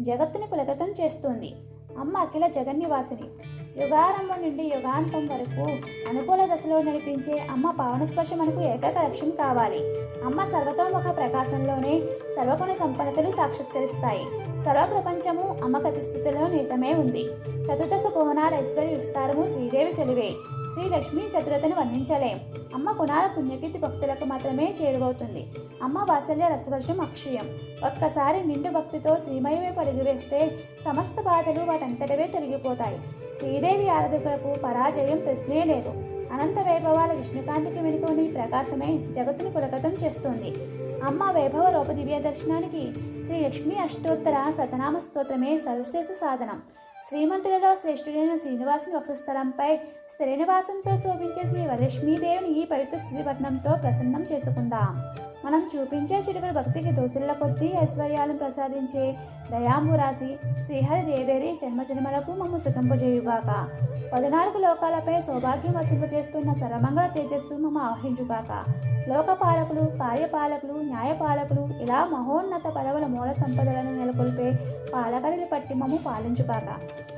జగత్తుని పులగతం చేస్తుంది. అమ్మ అఖిల జగన్నివాసిని. యుగారంభం నుండి యుగాంతం వరకు అనుకూల దశలో నడిపించే అమ్మ పవన స్పర్శ మనకు ఏకైక లక్ష్యం కావాలి. అమ్మ సర్వతోముఖ ప్రకాశంలోనే సర్వగుణ సంపన్నతలు సాక్షాత్కరిస్తాయి సర్వ ప్రపంచము అమ్మ ప్రతిస్థితిలో నిహితమే ఉంది. చతుర్దశ భువనాల ఐశ్వర్య విస్తారము శ్రీదేవి చదివే. శ్రీ లక్ష్మీ చతురతను వర్ణించలేం. అమ్మ కుణాల పుణ్యకీర్తి భక్తులకు మాత్రమే చేరువవుతుంది. అమ్మ వాత్సల్య రసవర్షం అక్షయం. ఒక్కసారి నిండు భక్తితో శ్రీమయమే పరుగువేస్తే సమస్త బాధలు వాటంతటవే తొలగిపోతాయి. శ్రీదేవి ఆరాధకులకు పరాజయం ప్రశ్నే లేదు. అనంత వైభవాల విష్ణుకాంతికి వెనుకొని ప్రకాశమే జగత్తుని పులకతం చేస్తుంది. అమ్మ వైభవ రూప దివ్య దర్శనానికి శ్రీ లక్ష్మీ అష్టోత్తర శతనామ స్తోత్రమే సర్వశ్రేష్ఠ సాధనం. శ్రీమంతులలో శ్రేష్ఠుడైన శ్రీనివాసుని వక్షస్థలంపై శ్రీనివాసంతో శోభించే శ్రీ వరలక్ష్మీదేవిని ఈ పవిత్ర స్థితిపట్నంతో ప్రసన్నం చేసుకుందాం. మనం చూపించే చిరుకుడు భక్తికి దోసుల కొద్దీ ఐశ్వర్యాలను ప్రసాదించే దయాంబురాశి శ్రీహరి దేవేరి జన్మజన్మలకు మమ్మ సుఖంపజేయుగాక. పద్నాలుగు లోకాలపై సౌభాగ్యం వసింపజేస్తున్న సర్వమంగళ తేజస్సు మమ్మ ఆవహించుగాక లోకపాలకులు కార్యపాలకులు న్యాయపాలకులు ఇలా మహోన్నత పదవుల మూల సంపదలను నెలకొల్పే పాలకడిని పట్టి మమ్ము పాలించుగాక.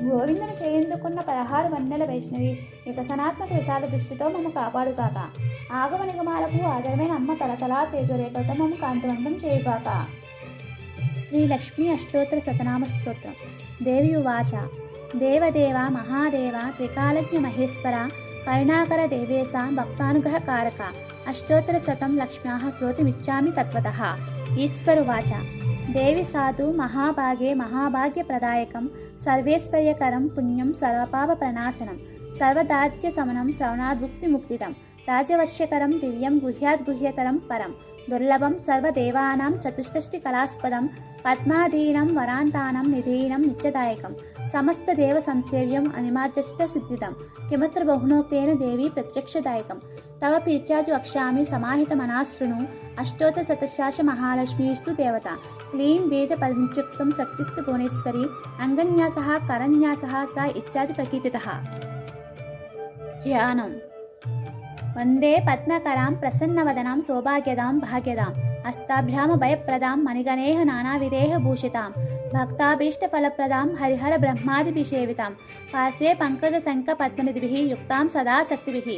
గోవిందను చేయిందుకున్న పదహారు వన్నెల వైష్ణవి వికసనాత్మక విశాల దృష్టితో మమ్మ కాపాడుగాక. ఆగమ నిగమాలకు ఆధారమైన అమ్మ తలతలా తేజోరేఖలతో మమ్మ కాంతివంతం చేయుగాక శ్రీ లక్ష్మీ అష్టోత్తర శతనామ స్తోత్రం. దేవి ఉవాచ. దేవదేవ మహాదేవ త్రికాలజ్ఞ మహేశ్వర కరుణాకర దేవేశ భక్తానుగ్రహకారక అష్టోత్తర శతం లక్ష్మ్యాः శ్రోతిమిచ్చామి తత్వతः. ఈశ్వరువాచ దేవి సాధు మహాభాగే మహాభాగ్యప్రదాయకం సర్వేశ్వర్యకరం పుణ్యం సర్వపాప ప్రణాశనం సర్వదార్జ్య సమనం శ్రవణాద్ముక్తిముక్తిదం రాజవశ్యకరం దివ్యం గుహ్యాద్గుహ్యకరం పరం దుర్లభం సర్వదేవానాం చతుష్టష్టి కళాస్పదం పద్మాధీనం వరాంతానం నిధీనం నిత్యదాయకం. సమస్త దేవ సంసేవ్యం అనిమార్జష్ట సిద్ధితం కిమత్ర బహునోక్తేన దేవి ప్రత్యక్షదాయకం. తవ పీత్యాది వక్ష్యామి సమాహిత మనాశ్రును అష్టోత శతశాస మహాలక్ష్మీస్తు దేవత. క్లీం బీజ పంచుక్తం శక్తిస్తు భువనేశ్వరి అంగన్యాస కరన్యాస స ఇత్యాది ప్రకీర్తిత. ధ్యానం. వందే పద్మకరాం ప్రసన్నవదనాం సౌభాగ్యదాం భాగ్యదాం అస్తాభ్యామ భయప్రదాం మణిగణేహ నానావిదేహ భూషితాం భక్తాభీష్టఫలప్రదాం హరిహర బ్రహ్మాదిభిషేవితాం పార్శ్వే పంకజ శంఖ పద్మనిధిభిः యుక్తాం సదా శక్తిభిः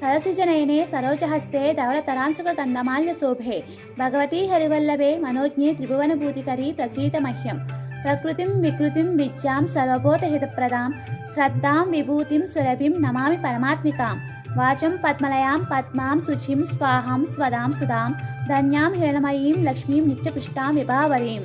సరసిజనయనే సరోజహస్తే ధవళతరాంశుక గంధమాల్య శోభే భగవతీ హరివల్లభే మనోజ్ఞే త్రిభువనభూతికరీ ప్రసీత మహ్యం ప్రకృతిం వికృతిం విద్యాం సర్వబోధహితప్రదాం శ్రద్ధాం విభూతిం సురభిం నమామి పరమాత్మికాం వాచం పద్మలయాం పద్మాం శుచిం స్వాహం స్వదాం సుధాం ధన్యాం హిరణమయీం లక్ష్మీం నిత్యపుష్టాం విభావరీం.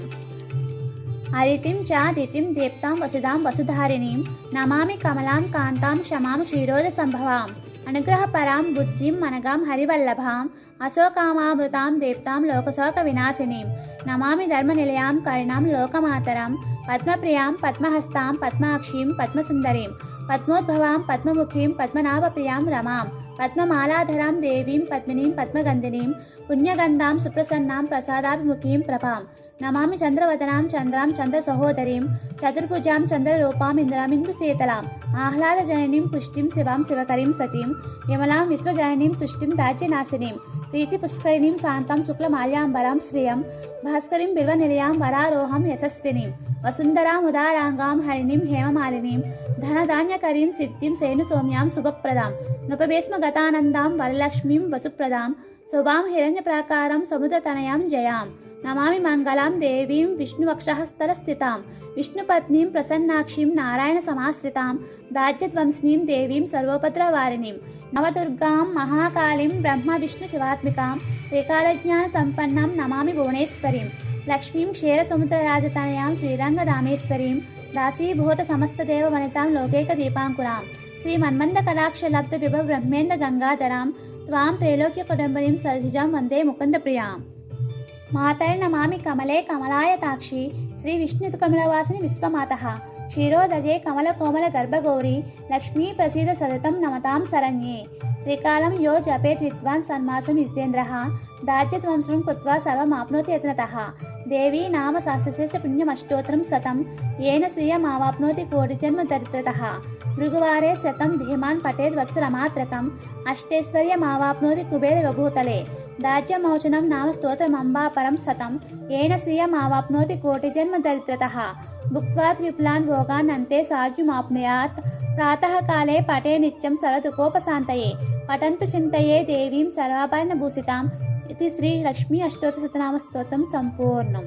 అరితిం చ దితిం దీప్తాం వసుదాం వసుధారిణీం నమామి కమలాం కాంతాం క్షమాం క్షీరోద సంభవాం అనుగ్రహపరాం బుద్ధిం మనగాం హరివల్లభాం అశోకామామృతాం దీప్తాం లోకశోక వినాశినీం నమామి ధర్మనిలయాం కరుణాం లోకమాతరం పద్మప్రియాం పద్మహస్తాం పద్మాక్షీం పద్మసుందరీం. పద్మోద్భవాం పద్మముఖీం పద్మనాభప్రియాం రమాం. పద్మమాలాధరాం దేవీం పద్మినీం పద్మగంధినీం. పుణ్యగంధాం సుప్రసన్నాం ప్రసాదాభిముఖీం ప్రభాం. నమామి చంద్రవదనాం చంద్రాం చంద్రసహోదరీం. చతుర్భుజాం చంద్రరూపాం ఇంద్రామిందు శీతలాం ఆహ్లాదజననీం పుష్టిం శివాం శివకరీం సతీం. విమలాం విశ్వజననీం తుష్టిం దాజ్యనాశినీం ప్రీతిపుష్కరిణీం శాంతం శుక్లమాల్యాంబరాం శ్రియం. భాస్కరీం బిల్వనిలయాం వరారోహం యశస్వినీం. వసుంధరాం ఉదారాంగాం హరిణీం హేమమాలినీం ధనధాన్యకరీం సిద్ధిం సేను సౌమ్యాం శుభప్రదాం నృపభీష్మ గతానందాం వరలక్ష్మీం వసుప్రదాం శుభాం హిరణ్యప్రాకారం సముద్రతనయాం జయాం నమామి మంగళాం దేవీం విష్ణువక్షస్థలస్థితాం విష్ణుపత్నీం ప్రసన్నాక్షీం నారాయణ సమాశ్రితాం దాజ్యధ్వంసినీం దేవీం సర్వోపద్రవారిణీం నవదుర్గాం మహాకాళీం బ్రహ్మ విష్ణు శివాత్మికాం త్రికాలజ్ఞాన సంపన్నాం నమామి భువనేశ్వరీం లక్ష్మీం క్షీరసముద్రరాజతనయాం శ్రీరంగరామేశ్వరీం దాసీభూత సమస్తదేవ వనితాం లోకైక దీపాంకురాం శ్రీ మన్మంద కటాక్ష లబ్ధ విభ బ్రహ్మేంద్ర గంగాధరాం త్వాం త్రైలోక్య కుటుంబరీం సరసిజాం వందే ముకుంద ప్రియాం మాతర్ నమామి కమలే కమలాయతాక్షి శ్రీ విష్ణు కమలవాసిని విశ్వమాత. క్షీరోదజే కమల కోమల గర్భగౌరి లక్ష్మీ ప్రసీద సతతం నమతాం శరణ్యే. త్రికాలం యో జపేత్ విద్వాన్ సన్మాసం యుస్తేంద్ర దాజ్యత్వంశం కృత్వా సర్వమాప్నోతి యత్నతః. దేవీ నామ సహస్రశేష పుణ్యమష్టోత్తరం శతం. ఏన శ్రియమావాప్నోతి కోటి జన్మ దరిద్రత. భృగువారే శతం ధీమాన్ పటేద్ వత్సరమాత్రకం అష్టైశ్వర్యమావాప్నోతి కుబేర విభూతలే. దాజ్యమోచనం నామ స్తోత్రమంబా సతం. ఏన శ్రియమావాప్నోతి కోటి జన్మ దరిద్రతః. భుక్త్వా త్రిపులాన్ భోగాన్ అంతే సాధ్యమాప్నుయాత్ ప్రాతకాలే పటే నిత్యం సరదుకోపశాంతయే పటంతు చింతయే దేవీం సర్వాభరణ భూషితాం ఇది శ్రీ లక్ష్మీ అష్టోత్తర శతనామ స్తోత్రం సంపూర్ణం.